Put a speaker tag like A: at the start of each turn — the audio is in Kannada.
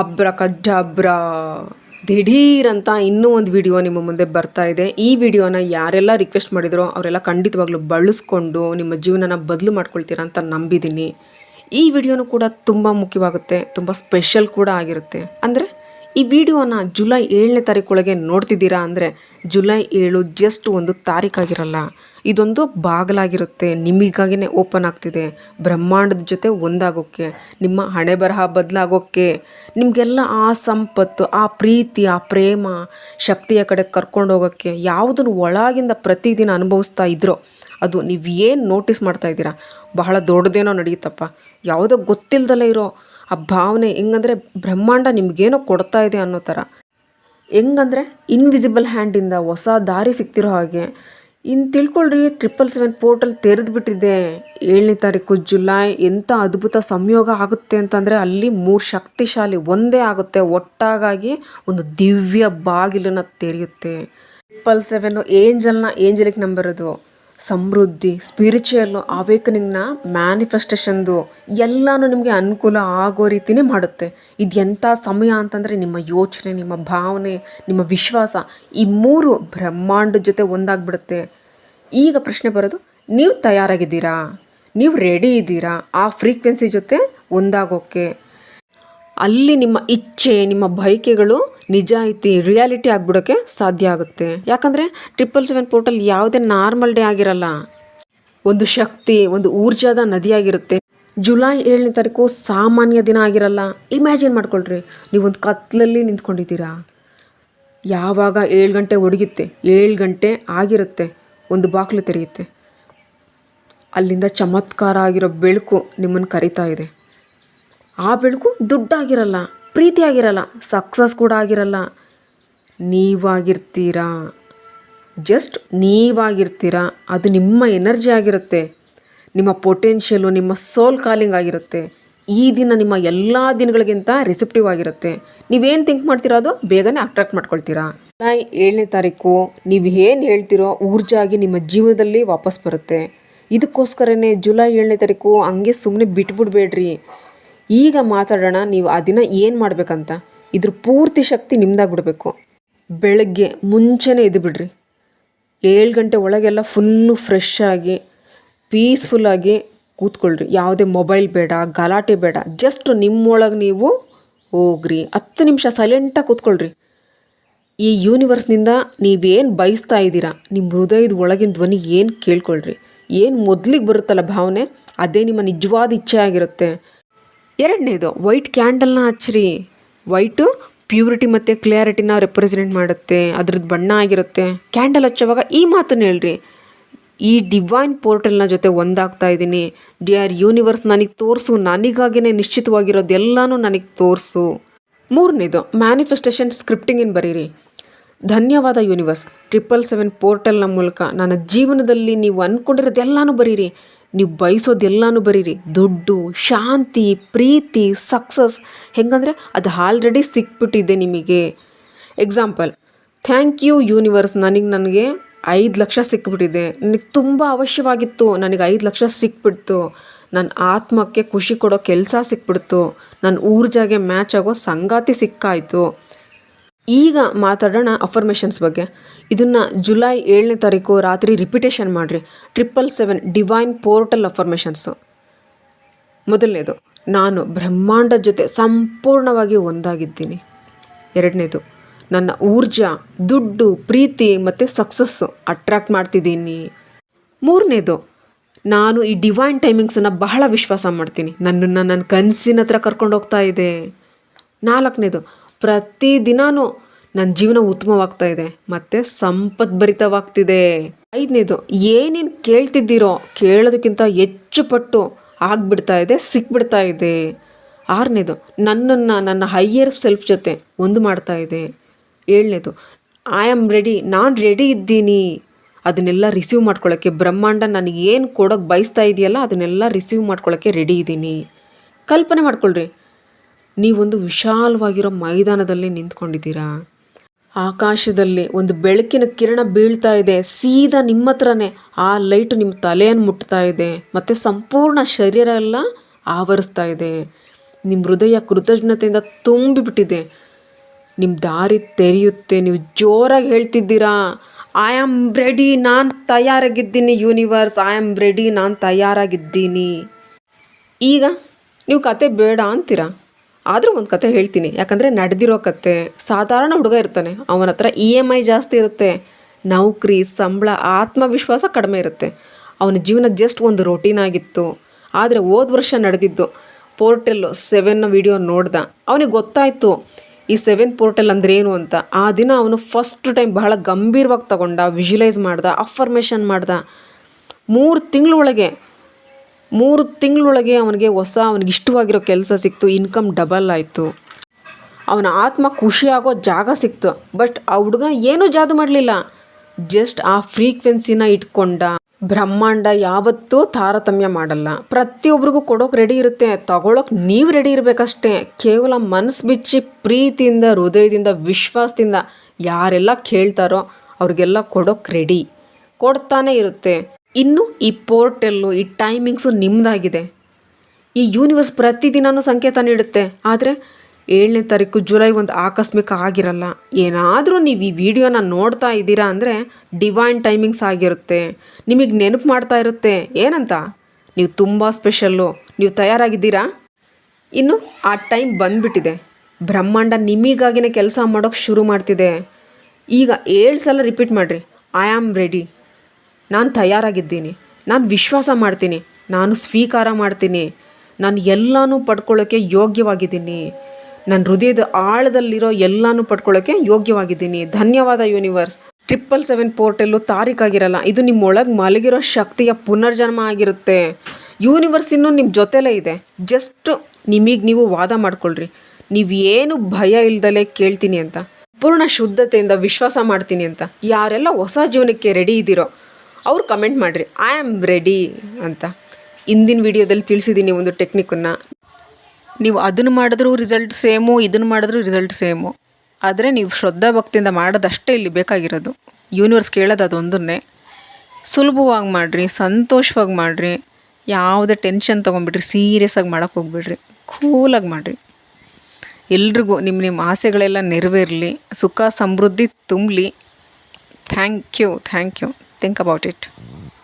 A: ಅಬ್ರಕಡ್ಡಬ್ರ. ದಿಢೀರ್ ಅಂತ ಇನ್ನೂ ಒಂದು ವಿಡಿಯೋ ನಿಮ್ಮ ಮುಂದೆ ಬರ್ತಾ ಇದೆ. ಈ ವಿಡಿಯೋನ ಯಾರೆಲ್ಲ ರಿಕ್ವೆಸ್ಟ್ ಮಾಡಿದ್ರೋ ಅವರೆಲ್ಲ ಖಂಡಿತವಾಗ್ಲೂ ಬಳಸ್ಕೊಂಡು ನಿಮ್ಮ ಜೀವನನ ಬದಲು ಮಾಡ್ಕೊಳ್ತೀರಾ ಅಂತ ನಂಬಿದ್ದೀನಿ. ಈ ವಿಡಿಯೋನು ಕೂಡ ತುಂಬ ಮುಖ್ಯವಾಗುತ್ತೆ, ತುಂಬ ಸ್ಪೆಷಲ್ ಕೂಡ ಆಗಿರುತ್ತೆ. ಅಂದರೆ ಈ ವಿಡಿಯೋನ ಜುಲೈ ಏಳನೇ ತಾರೀಕೊಳಗೆ ನೋಡ್ತಿದ್ದೀರಾ ಅಂದರೆ ಜುಲೈ ಏಳು ಜಸ್ಟ್ ಒಂದು ತಾರೀಕಾಗಿರಲ್ಲ ಇದೊಂದು ಬಾಗಿಲಾಗಿರುತ್ತೆ. ನಿಮಗಾಗಿನೇ ಓಪನ್ ಆಗ್ತಿದೆ. ಬ್ರಹ್ಮಾಂಡದ ಜೊತೆ ಒಂದಾಗೋಕ್ಕೆ ನಿಮ್ಮ ಹಣೆ ಬರಹ ಬದಲಾಗೋಕ್ಕೆ ನಿಮಗೆಲ್ಲ ಆ ಸಂಪತ್ತು, ಆ ಪ್ರೀತಿ, ಆ ಪ್ರೇಮ, ಶಕ್ತಿಯ ಕಡೆ ಕರ್ಕೊಂಡು ಹೋಗೋಕ್ಕೆ ಯಾವುದನ್ನು ಒಳಗಿಂದ ಪ್ರತಿದಿನ ಅನುಭವಿಸ್ತಾ ಇದ್ರೋ, ಅದು ನೀವು ಏನು ನೋಟಿಸ್ ಮಾಡ್ತಾ ಇದ್ದೀರಾ? ಬಹಳ ದೊಡ್ಡದೇನೋ ನಡೆಯುತ್ತಪ್ಪ. ಯಾವುದೋ ಗೊತ್ತಿಲ್ಲದಲ್ಲೇ ಇರೋ ಆ ಭಾವನೆ ಹೆಂಗಂದರೆ ಬ್ರಹ್ಮಾಂಡ ನಿಮಗೇನೋ ಕೊಡ್ತಾ ಇದೆ ಅನ್ನೋ ಥರ. ಹೆಂಗಂದರೆ ಇನ್ವಿಸಿಬಲ್ ಹ್ಯಾಂಡಿಂದ ಹೊಸ ದಾರಿ ಸಿಗ್ತಿರೋ ಹಾಗೆ ಇನ್ನು ತಿಳ್ಕೊಳ್ರಿ ಟ್ರಿಪಲ್ ಸೆವೆನ್ ಪೋರ್ಟಲ್ ತೆರೆದು ಬಿಟ್ಟಿದೆ ಏಳನೇ ತಾರೀಕು ಜುಲೈ ಎಂಥ ಅದ್ಭುತ ಸಂಯೋಗ ಆಗುತ್ತೆ ಅಂತಂದರೆ ಅಲ್ಲಿ ಮೂರು ಶಕ್ತಿಶಾಲಿ ಒಂದೇ ಆಗುತ್ತೆ. ಒಟ್ಟಾಗಿ ಒಂದು ದಿವ್ಯ ಬಾಗಿಲನ್ನು ತೆರೆಯುತ್ತೆ. ಟ್ರಿಪಲ್ ಸೆವೆನ್ನು ಏಂಜಲ್ನ, ಏಂಜಲಿಕ್ ನಂಬರ್ ಅದು. ಸಮೃದ್ಧಿ ಸ್ಪಿರಿಚುವಲ್ಲು ಅವೇಕನಿಂಗ್ನ ಮ್ಯಾನಿಫೆಸ್ಟೇಷನ್ದು ಎಲ್ಲನೂ ನಿಮಗೆ ಅನುಕೂಲ ಆಗೋ ರೀತಿನೇ ಮಾಡುತ್ತೆ. ಇದು ಎಂಥ ಸಮಯ ಅಂತಂದರೆ ನಿಮ್ಮ ಯೋಚನೆ, ನಿಮ್ಮ ಭಾವನೆ, ನಿಮ್ಮ ವಿಶ್ವಾಸ ಈ ಮೂರು ಬ್ರಹ್ಮಾಂಡದ ಜೊತೆ ಒಂದಾಗ್ಬಿಡುತ್ತೆ. ಈಗ ಪ್ರಶ್ನೆ ಬರೋದು, ನೀವು ತಯಾರಾಗಿದ್ದೀರಾ? ನೀವು ರೆಡಿ ಇದ್ದೀರಾ? ಆ ಫ್ರೀಕ್ವೆನ್ಸಿ ಜೊತೆ ಒಂದಾಗೋಕ್ಕೆ ಅಲ್ಲಿ ನಿಮ್ಮ ಇಚ್ಛೆ, ನಿಮ್ಮ ಬಯಕೆಗಳು ನಿಜಾಯಿತಿ, ರಿಯಾಲಿಟಿ ಆಗ್ಬಿಡೋಕ್ಕೆ ಸಾಧ್ಯ ಆಗುತ್ತೆ. ಯಾಕಂದರೆ ಟ್ರಿಪಲ್ ಸೆವೆನ್ ಪೋರ್ಟಲ್ ಯಾವುದೇ ನಾರ್ಮಲ್ ಡೇ ಆಗಿರಲ್ಲ. ಒಂದು ಶಕ್ತಿ, ಒಂದು ಊರ್ಜಾದ ನದಿಯಾಗಿರುತ್ತೆ. ಜುಲೈ ಏಳನೇ ತಾರೀಕು ಸಾಮಾನ್ಯ ದಿನ ಆಗಿರಲ್ಲ. ಇಮ್ಯಾಜಿನ್ ಮಾಡ್ಕೊಳ್ರಿ, ನೀವೊಂದು ಕತ್ಲಲ್ಲಿ ನಿಂತ್ಕೊಂಡಿದ್ದೀರಾ. ಯಾವಾಗ ಏಳು ಗಂಟೆ ಒಡಗುತ್ತೆ ಏಳು ಗಂಟೆ ಆಗಿರುತ್ತೆ, ಒಂದು ಬಾಗಿಲು ತೆರೆಯುತ್ತೆ. ಅಲ್ಲಿಂದ ಚಮತ್ಕಾರ ಆಗಿರೋ ಬೆಳಕು ನಿಮ್ಮನ್ನು ಕರಿತಾ ಇದೆ. ಆ ಬೆಳಕು ದುಡ್ಡಾಗಿರಲ್ಲ, ಪ್ರೀತಿಯಾಗಿರಲ್ಲ ಸಕ್ಸಸ್ ಕೂಡ ಆಗಿರಲ್ಲ. ನೀವಾಗಿರ್ತೀರಾ? ಜಸ್ಟ್ ನೀವಾಗಿರ್ತೀರಾ? ಅದು ನಿಮ್ಮ ಎನರ್ಜಿ ಆಗಿರುತ್ತೆ. ನಿಮ್ಮ ಪೊಟೆನ್ಷಿಯಲು ನಿಮ್ಮ ಸೋಲ್ ಕಾಲಿಂಗ್ ಆಗಿರುತ್ತೆ. ಈ ದಿನ ನಿಮ್ಮ ಎಲ್ಲ ದಿನಗಳಿಗಿಂತ ರಿಸೆಪ್ಟಿವ್ ಆಗಿರುತ್ತೆ. ನೀವೇನು ಥಿಂಕ್ ಮಾಡ್ತೀರೋ ಅದು? ಬೇಗನೆ ಅಟ್ರಾಕ್ಟ್ ಮಾಡ್ಕೊಳ್ತೀರಾ. ಜುಲೈ ಏಳನೇ ತಾರೀಕು, ನೀವು ಏನು ಹೇಳ್ತಿರೋ ಊರ್ಜಾಗಿ ನಿಮ್ಮ ಜೀವನದಲ್ಲಿ ವಾಪಸ್ ಬರುತ್ತೆ. ಇದಕ್ಕೋಸ್ಕರನೇ ಜುಲೈ ಏಳನೇ ತಾರೀಕು ಹಂಗೆ ಸುಮ್ಮನೆ ಬಿಟ್ಬಿಡ್ಬೇಡ್ರಿ. ಈಗ ಮಾತಾಡೋಣ, ನೀವು ಆ ದಿನ ಏನು ಮಾಡಬೇಕಂತ. ಇದ್ರ ಪೂರ್ತಿ ಶಕ್ತಿ ನಿಮ್ದಾಗ್ಬಿಡ್ಬೇಕು. ಬೆಳಗ್ಗೆ ಮುಂಚೆನೇ ಇದು ಬಿಡ್ರಿ. ಏಳು ಗಂಟೆ ಒಳಗೆಲ್ಲ ಫುಲ್ಲು ಫ್ರೆಶ್ ಆಗಿ ಪೀಸ್ಫುಲ್ಲಾಗಿ ಕೂತ್ಕೊಳ್ರಿ. ಯಾವುದೇ ಮೊಬೈಲ್ ಬೇಡ, ಗಲಾಟೆ ಬೇಡ. ಜಸ್ಟ್ ನಿಮ್ಮೊಳಗೆ ನೀವು ಹೋಗ್ರಿ. ಹತ್ತು ನಿಮಿಷ ಸೈಲೆಂಟಾಗಿ ಕೂತ್ಕೊಳ್ರಿ. ಈ ಯೂನಿವರ್ಸ್ನಿಂದ ನೀವೇನು ಬಯಸ್ತಾ ಇದ್ದೀರಾ ನಿಮ್ಮ ಹೃದಯದ ಒಳಗಿನ ಧ್ವನಿ ಏನು ಕೇಳ್ಕೊಳ್ರಿ. ಏನು ಮೊದಲಿಗೆ ಬರುತ್ತಲ್ಲ ಭಾವನೆ, ಅದೇ ನಿಮ್ಮ ನಿಜವಾದ ಇಚ್ಛೆ ಆಗಿರುತ್ತೆ. ಎರಡನೇದು ವೈಟ್ ಕ್ಯಾಂಡಲ್ನ ಹಚ್ಚಿರಿ. ವೈಟು ಪ್ಯೂರಿಟಿ ಮತ್ತು ಕ್ಲಿಯಾರಿಟಿನ ರೆಪ್ರೆಸೆಂಟ್ ಮಾಡುತ್ತೆ ಅದ್ರದ್ದು ಬಣ್ಣ ಆಗಿರುತ್ತೆ. ಕ್ಯಾಂಡಲ್ ಹಚ್ಚೋವಾಗ ಈ ಮಾತನ್ನು ಹೇಳ್ರಿ. ಈ ಡಿವೈನ್ ಪೋರ್ಟಲ್ನ ಜೊತೆ ಒಂದಾಗ್ತಾ ಇದ್ದೀನಿ. ಡಿ ಆರ್ ಯೂನಿವರ್ಸ್ ನನಗೆ ತೋರಿಸು, ನನಗಾಗಿನೇ ನಿಶ್ಚಿತವಾಗಿರೋದೆಲ್ಲನೂ ನನಗೆ ತೋರಿಸು. ಮೂರನೇದು ಮ್ಯಾನಿಫೆಸ್ಟೇಷನ್ ಸ್ಕ್ರಿಪ್ಟಿಂಗಿನ ಬರೀರಿ. ಧನ್ಯವಾದ ಯೂನಿವರ್ಸ್ ಟ್ರಿಪಲ್ ಸೆವೆನ್ ಪೋರ್ಟಲ್ನ ಮೂಲಕ ನನ್ನ ಜೀವನದಲ್ಲಿ ನೀವು ಅಂದ್ಕೊಂಡಿರೋದೆಲ್ಲನೂ ಬರೀರಿ. ನೀವು ಬಯಸೋದೆಲ್ಲನೂ ಬರೀರಿ. ದುಡ್ಡು, ಶಾಂತಿ, ಪ್ರೀತಿ ಸಕ್ಸಸ್ ಹೆಂಗಂದರೆ ಅದು ಆಲ್ರೆಡಿ ಸಿಕ್ಬಿಟ್ಟಿದೆ ನಿಮಗೆ. ಎಕ್ಸಾಂಪಲ್ ಥ್ಯಾಂಕ್ ಯು ಯೂನಿವರ್ಸ್ ನನಗೆ ನನಗೆ ಐದು ಲಕ್ಷ ಸಿಕ್ಬಿಟ್ಟಿದೆ. ನನಗೆ ತುಂಬ ಅವಶ್ಯವಾಗಿತ್ತು, ನನಗೆ ಐದು ಲಕ್ಷ ಸಿಕ್ಬಿಡ್ತು. ನನ್ನ ಆತ್ಮಕ್ಕೆ ಖುಷಿ ಕೊಡೋ ಕೆಲಸ ಸಿಕ್ಬಿಡ್ತು. ನನ್ನ ಊರ್ಜಾಗೆ ಮ್ಯಾಚ್ ಆಗೋ ಸಂಗಾತಿ ಸಿಕ್ಕಾಯಿತು. ಈಗ ಮಾತಾಡೋಣ ಅಫರ್ಮೇಷನ್ಸ್ ಬಗ್ಗೆ. ಇದನ್ನು ಜುಲೈ ಏಳನೇ ತಾರೀಕು ರಾತ್ರಿ ರಿಪಿಟೇಷನ್ ಮಾಡಿರಿ. Triple seven divine portal affirmations ಮೊದಲನೇದು, ನಾನು ಬ್ರಹ್ಮಾಂಡದ ಜೊತೆ ಸಂಪೂರ್ಣವಾಗಿ ಒಂದಾಗಿದ್ದೀನಿ. ಎರಡನೇದು, ನನ್ನ ಊರ್ಜಾ, ದುಡ್ಡು, ಪ್ರೀತಿ ಮತ್ತು ಸಕ್ಸಸ್ಸು ಅಟ್ರ್ಯಾಕ್ಟ್ ಮಾಡ್ತಿದ್ದೀನಿ. ಮೂರನೇದು, ನಾನು ಈ ಡಿವೈನ್ ಟೈಮಿಂಗ್ಸನ್ನು ಬಹಳ ವಿಶ್ವಾಸ ಮಾಡ್ತೀನಿ. ನನ್ನನ್ನು ನನ್ನ ಕನಸಿನ ಹತ್ರ ಕರ್ಕೊಂಡು ಹೋಗ್ತಾ ಇದೆ. ನಾಲ್ಕನೇದು ಪ್ರತಿದಿನನೂ ನನ್ನ ಜೀವನ ಉತ್ತಮವಾಗ್ತಾ ಇದೆ, ಮತ್ತು ಸಂಪದ್ಭರಿತವಾಗ್ತಿದೆ ಐದನೇದು, ಏನೇನು ಕೇಳ್ತಿದ್ದೀರೋ ಕೇಳೋದಕ್ಕಿಂತ ಹೆಚ್ಚು ಪಟ್ಟು ಆಗಿಬಿಡ್ತಾ ಇದೆ, ಸಿಕ್ಬಿಡ್ತಾ ಇದೆ. ಆರನೇದು, ನನ್ನನ್ನು, ನನ್ನ ಹೈಯರ್ ಸೆಲ್ಫ್ ಜೊತೆ ಒಂದು ಮಾಡ್ತಾ ಇದೆ. ಏಳನೇದು ಐ ಆಮ್ ರೆಡಿ ನಾನು ರೆಡಿ ಇದ್ದೀನಿ. ಅದನ್ನೆಲ್ಲ ರಿಸೀವ್ ಮಾಡ್ಕೊಳ್ಳೋಕ್ಕೆ ಬ್ರಹ್ಮಾಂಡ ನನಗೆ ಏನು ಕೊಡೋಕ್ಕೆ ಬಯಸ್ತಾ ಇದೆಯಲ್ಲ, ಅದನ್ನೆಲ್ಲ ರಿಸೀವ್ ಮಾಡ್ಕೊಳ್ಳೋಕ್ಕೆ ರೆಡಿ ಇದ್ದೀನಿ ಕಲ್ಪನೆ ಮಾಡ್ಕೊಳ್ರಿ ನೀವೊಂದು ವಿಶಾಲವಾಗಿರೋ ಮೈದಾನದಲ್ಲಿ ನಿಂತ್ಕೊಂಡಿದ್ದೀರಾ? ಆಕಾಶದಲ್ಲಿ ಒಂದು ಬೆಳಕಿನ ಕಿರಣ ಬೀಳ್ತಾ ಇದೆ. ಸೀದಾ ನಿಮ್ಮ ಹತ್ರನೇ ಆ ಲೈಟ್ ನಿಮ್ಮ ತಲೆಯನ್ನು ಮುಟ್ತಾ ಇದೆ. ಮತ್ತು ಸಂಪೂರ್ಣ ಶರೀರ ಎಲ್ಲ ಆವರಿಸ್ತಾ ಇದೆ. ನಿಮ್ಮ ಹೃದಯ ಕೃತಜ್ಞತೆಯಿಂದ ತುಂಬಿಬಿಟ್ಟಿದೆ. ನಿಮ್ಮ ದಾರಿ ತೆರೆಯುತ್ತೆ. ನೀವು ಜೋರಾಗಿ ಹೇಳ್ತಿದ್ದೀರಾ. ಐ ಆಮ್ ರೆಡಿ ನಾನು ತಯಾರಾಗಿದ್ದೀನಿ ಯೂನಿವರ್ಸ್ ಐ ಆಮ್ ರೆಡಿ ನಾನು ತಯಾರಾಗಿದ್ದೀನಿ. ಈಗ ನೀವು ಕತೆ ಬೇಡ ಅಂತೀರಾ? ಆದರೂ ಒಂದು ಕತೆ ಹೇಳ್ತೀನಿ. ಯಾಕಂದರೆ ನಡೆದಿರೋ ಕತೆ, ಸಾಧಾರಣ ಹುಡುಗ ಇರ್ತಾನೆ. ಅವನ ಹತ್ರ ಇ ಎಂ ಐ ಜಾಸ್ತಿ ಇರುತ್ತೆ. ನೌಕರಿ, ಸಂಬಳ, ಆತ್ಮವಿಶ್ವಾಸ ಕಡಿಮೆ ಇರುತ್ತೆ. ಅವನ ಜೀವನ ಜಸ್ಟ್ ಒಂದು ರೊಟೀನ್ ಆಗಿತ್ತು. ಆದರೆ ಹೋದ ವರ್ಷ ನಡೆದಿದ್ದು ಪೋರ್ಟೆಲ್ಲು ಸೆವೆನ್ನ ವಿಡಿಯೋ ನೋಡ್ದ. ಅವನಿಗೆ ಗೊತ್ತಾಯಿತು, ಈ ಸೆವೆನ್ ಪೋರ್ಟಲ್ ಅಂದ್ರೆ ಏನು ಅಂತ. ಆ ದಿನ ಅವನು ಫಸ್ಟ್ ಟೈಮ್ ಬಹಳ ಗಂಭೀರವಾಗಿ ತಗೊಂಡ ವಿಜುಲೈಸ್ ಮಾಡ್ದ ಅಫರ್ಮೇಷನ್ ಮಾಡ್ದ. ಮೂರು ತಿಂಗಳೊಳಗೆ ಮೂರು ತಿಂಗಳೊಳಗೆ ಅವನಿಗೆ ಹೊಸ, ಅವನಿಗೆ ಇಷ್ಟವಾಗಿರೋ ಕೆಲಸ ಸಿಕ್ತು ಇನ್ಕಮ್ ಡಬಲ್ ಆಯಿತು. ಅವನ ಆತ್ಮ ಖುಷಿಯಾಗೋ ಜಾಗ ಸಿಕ್ತು. ಬಟ್ ಆ ಹುಡುಗ ಏನೂ ಜಾದು ಮಾಡಲಿಲ್ಲ. ಜಸ್ಟ್ ಆ ಫ್ರೀಕ್ವೆನ್ಸಿನ ಇಟ್ಕೊಂಡ. ಬ್ರಹ್ಮಾಂಡ ಯಾವತ್ತೂ ತಾರತಮ್ಯ ಮಾಡಲ್ಲ. ಪ್ರತಿಯೊಬ್ಬರಿಗೂ ಕೊಡೋಕೆ ರೆಡಿ ಇರುತ್ತೆ. ತಗೊಳಕ್ಕೆ ನೀವು ರೆಡಿ ಇರಬೇಕಷ್ಟೇ. ಕೇವಲ ಮನಸ್ಸು ಬಿಚ್ಚಿ, ಪ್ರೀತಿಯಿಂದ, ಹೃದಯದಿಂದ, ವಿಶ್ವಾಸದಿಂದ ಯಾರೆಲ್ಲ ಕೇಳ್ತಾರೋ ಅವ್ರಿಗೆಲ್ಲ ಕೊಡೋಕೆ ರೆಡಿ ಕೊಡ್ತಾನೆ ಇರುತ್ತೆ. ಇನ್ನು ಈ ಪೋರ್ಟೆಲ್ಲು, ಈ ಟೈಮಿಂಗ್ಸು ನಿಮ್ಮದಾಗಿದೆ ಈ ಯೂನಿವರ್ಸ್ ಪ್ರತಿದಿನವೂ ಸಂಕೇತ ನೀಡುತ್ತೆ. ಆದರೆ ಏಳನೇ ತಾರೀಕು ಜುಲೈ ಒಂದು ಆಕಸ್ಮಿಕ ಆಗಿರಲ್ಲ. ಏನಾದರೂ ನೀವು ಈ ವಿಡಿಯೋನ ನೋಡ್ತಾ ಇದ್ದೀರಾ ಅಂದರೆ ಡಿವೈನ್ ಟೈಮಿಂಗ್ಸ್ ಆಗಿರುತ್ತೆ. ನಿಮಗೆ ನೆನಪು ಮಾಡ್ತಾ ಇರುತ್ತೆ. ಏನಂತ? ನೀವು ತುಂಬ ಸ್ಪೆಷಲ್ಲು ನೀವು ತಯಾರಾಗಿದ್ದೀರಾ? ಇನ್ನು ಆ ಟೈಮ್ ಬಂದ್ಬಿಟ್ಟಿದೆ. ಬ್ರಹ್ಮಾಂಡ ನಿಮಗಾಗಿನೇ ಕೆಲಸ ಮಾಡೋಕ್ಕೆ ಶುರು ಮಾಡ್ತಿದೆ. ಈಗ ಏಳು ಸಲ ರಿಪೀಟ್ ಮಾಡಿರಿ. ಐ ಆಮ್ ರೆಡಿ ನಾನು ತಯಾರಾಗಿದ್ದೀನಿ. ನಾನು ವಿಶ್ವಾಸ ಮಾಡ್ತೀನಿ. ನಾನು ಸ್ವೀಕಾರ ಮಾಡ್ತೀನಿ. ನಾನು ಎಲ್ಲನೂ ಪಡ್ಕೊಳ್ಳೋಕ್ಕೆ ಯೋಗ್ಯವಾಗಿದ್ದೀನಿ. ನನ್ನ ಹೃದಯದ ಆಳದಲ್ಲಿರೋ ಎಲ್ಲನೂ ಪಡ್ಕೊಳ್ಳೋಕ್ಕೆ ಯೋಗ್ಯವಾಗಿದ್ದೀನಿ. ಧನ್ಯವಾದ ಯೂನಿವರ್ಸ್. ಟ್ರಿಪಲ್ ಸೆವೆನ್ ಪೋರ್ಟಲ್ಲು ತಾರೀಕಾಗಿರಲ್ಲ ಇದು ನಿಮ್ಮೊಳಗೆ ಮಲಗಿರೋ ಶಕ್ತಿಯ ಪುನರ್ಜನ್ಮ ಆಗಿರುತ್ತೆ. ಯೂನಿವರ್ಸ್ ಇನ್ನೂ ನಿಮ್ಮ ಜೊತೆಲೇ ಇದೆ. ಜಸ್ಟ್ ನಿಮಗೆ ನೀವು ವಾದ ಮಾಡ್ಕೊಳ್ರಿ. ನೀವೇನು ಭಯ ಇಲ್ದಲೇ ಕೇಳ್ತೀನಿ ಅಂತ. ಪೂರ್ಣ ಶುದ್ಧತೆಯಿಂದ ವಿಶ್ವಾಸ ಮಾಡ್ತೀನಿ ಅಂತ. ಯಾರೆಲ್ಲ ಹೊಸ ಜೀವನಕ್ಕೆ ರೆಡಿ ಇದ್ದೀರೋ ಅವ್ರು ಕಮೆಂಟ್ ಮಾಡಿರಿ. ಐ ಆಮ್ ರೆಡಿ ಅಂತ. ಇಂದಿನ ವಿಡಿಯೋದಲ್ಲಿ ತಿಳಿಸಿದ್ದೀನಿ ಒಂದು ಟೆಕ್ನಿಕನ್ನು ನೀವು ಅದನ್ನು ಮಾಡಿದ್ರೂ ರಿಸಲ್ಟ್ ಸೇಮು ಇದನ್ನು ಮಾಡಿದ್ರೂ ರಿಸಲ್ಟ್ ಸೇಮು ಆದರೆ ನೀವು ಶ್ರದ್ಧಾ ಭಕ್ತಿಯಿಂದ ಮಾಡೋದಷ್ಟೇ ಇಲ್ಲಿ ಬೇಕಾಗಿರೋದು. ಯೂನಿವರ್ಸ್ ಕೇಳೋದು ಅದೊಂದನ್ನೇ. ಸುಲಭವಾಗಿ ಮಾಡಿರಿ, ಸಂತೋಷವಾಗಿ ಮಾಡಿರಿ. ಯಾವುದೇ ಟೆನ್ಷನ್ ತೊಗೊಂಬಿಡ್ರಿ ಸೀರಿಯಸ್ ಆಗಿ ಮಾಡೋಕ್ಕೆ ಹೋಗ್ಬಿಡ್ರಿ. ಕೂಲಾಗಿ ಮಾಡಿರಿ. ಎಲ್ರಿಗೂ ನಿಮ್ಮ ನಿಮ್ಮ ಆಸೆಗಳೆಲ್ಲ ನೆರವೇರಲಿ, ಸುಖ, ಸಮೃದ್ಧಿ ತುಂಬಲಿ. Thank you thank you think about it.